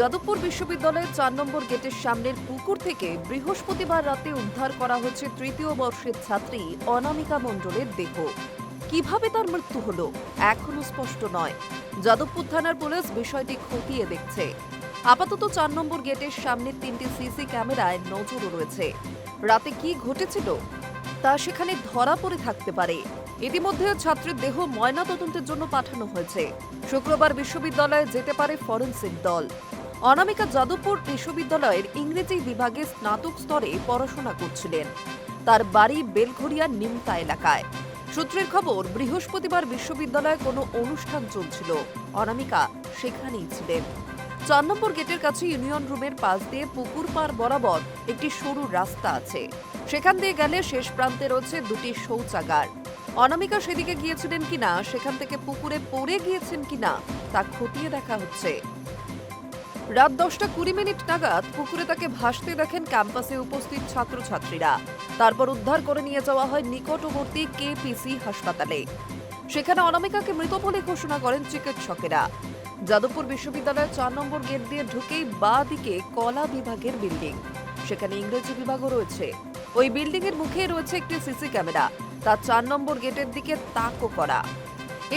যাদবপুর বিশ্ববিদ্যালয়ের চার নম্বর গেটের সামনের পুকুর থেকে বৃহস্পতিবার রাতে উদ্ধার করা হয়েছে তৃতীয় বর্ষের ছাত্রী অনামিকা মণ্ডলের দেহ। কীভাবে তার মৃত্যু হলো, এখনও স্পষ্ট নয়। যাদবপুর থানার পুলিশ বিষয়টি খতিয়ে দেখছে। আপাতত চার নম্বর গেটের সামনে তিনটি সিসি ক্যামেরায় নজরও রয়েছে। রাতে কি ঘটেছিল, তা সেখানে ধরা পড়ে থাকতে পারে। ইতিমধ্যে ছাত্রের দেহ ময়না তদন্তের জন্য পাঠানো হয়েছে। শুক্রবার বিশ্ববিদ্যালয়ে যেতে পারে ফরেন্সিক দল। অনামিকা যাদবপুর বিশ্ববিদ্যালয়ের ইংরেজি বিভাগে স্নাতক স্তরে পড়াশোনা করছিলেন। তার বাড়ি বেলঘরিয়া নিমতা এলাকায়। সূত্রের খবর, বৃহস্পতিবার বিশ্ববিদ্যালয়ে কোনো অনুষ্ঠান চলছিল। অনামিকা সেখানেই ছিলেন। চার নম্বর গেটের কাছে ইউনিয়ন রুমের পাশ দিয়ে পুকুর পার বরাবর একটি সরু রাস্তা আছে। সেখান দিয়ে গেলে শেষ প্রান্তে রয়েছে দুটি শৌচাগার। অনামিকা সেদিকে গিয়েছিলেন কিনা, সেখান থেকে পুকুরে পড়ে গিয়েছেন কিনা, তা খতিয়ে দেখা হচ্ছে। রাত দশটা কুড়ি মিনিট নাগাদ পুকুরে তাকে ভাসতে দেখেন ক্যাম্পাসে উপস্থিত ছাত্রছাত্রীরা। তারপর উদ্ধার করে নিয়ে যাওয়া হয় নিকটবর্তী কেপিসি হাসপাতালে। সেখানে অনামিকাকে মৃত বলে ঘোষণা করেন চিকিৎসকেরা। যাদবপুর বিশ্ববিদ্যালয়ের চার নম্বর গেট দিয়ে ঢুকেই বা দিকে কলা বিভাগের বিল্ডিং। সেখানে ইংরেজি বিভাগও রয়েছে। ওই বিল্ডিং এর মুখে রয়েছে একটি সিসি ক্যামেরা। তার চার নম্বর গেটের দিকে তাকও করা।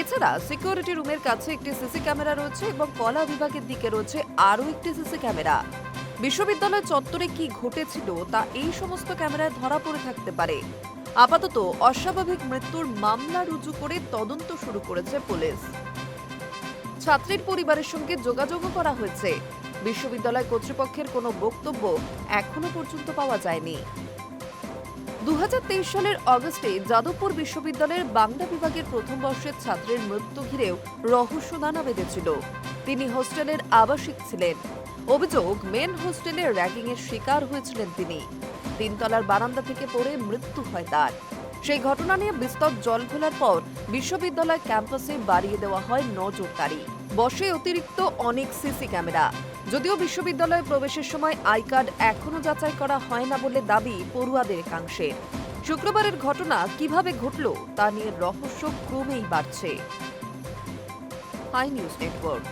এছাড়া সিকিউরিটি রুমের কাছে একটি সিসি ক্যামেরা রয়েছে এবং কলা বিভাগের দিকে রয়েছে আরও একটি সিসি ক্যামেরা বিশ্ববিদ্যালয় চত্বরে কি ঘটেছিল তা এই সমস্ত ক্যামেরায় ধরা পড়ে থাকতে পারে। আপাতত অস্বাভাবিক মৃত্যুর মামলা রুজু করে তদন্ত শুরু করেছে পুলিশ। ছাত্রীর পরিবারের সঙ্গে যোগাযোগও করা হয়েছে। বিশ্ববিদ্যালয় কর্তৃপক্ষের কোনো বক্তব্য এখনও পর্যন্ত পাওয়া যায়নি। দু হাজার তেইশ সালের অগস্টে যাদবপুর বিশ্ববিদ্যালয়ের বাংলা বিভাগের প্রথম বর্ষের ছাত্রের মৃত্যু ঘিরেও রহস্য দানা বেঁধেছিল। তিনি হোস্টেলের আবাসিক ছিলেন। অভিযোগ, মেন হোস্টেলে র্যাগিংয়ের শিকার হয়েছিলেন তিনি। তিনতলার বারান্দা থেকে পড়ে মৃত্যু হয় তার। সেই ঘটনা নিয়ে বিস্তর জল ঘোলার পর বিশ্ববিদ্যালয় ক্যাম্পাসে বাড়িয়ে দেওয়া হয় নজরদারি। বসে অতিরিক্ত অনেক সিসি ক্যামেরা। যদিও বিশ্ববিদ্যালয়ে প্রবেশের সময় আই কার্ড এখনও যাচাই করা হয় না বলে দাবি পড়ুয়াদের একাংশের শুক্রবারের ঘটনা কীভাবে ঘটল তা নিয়ে রহস্য ক্রমেই বাড়ছে। Hi news network.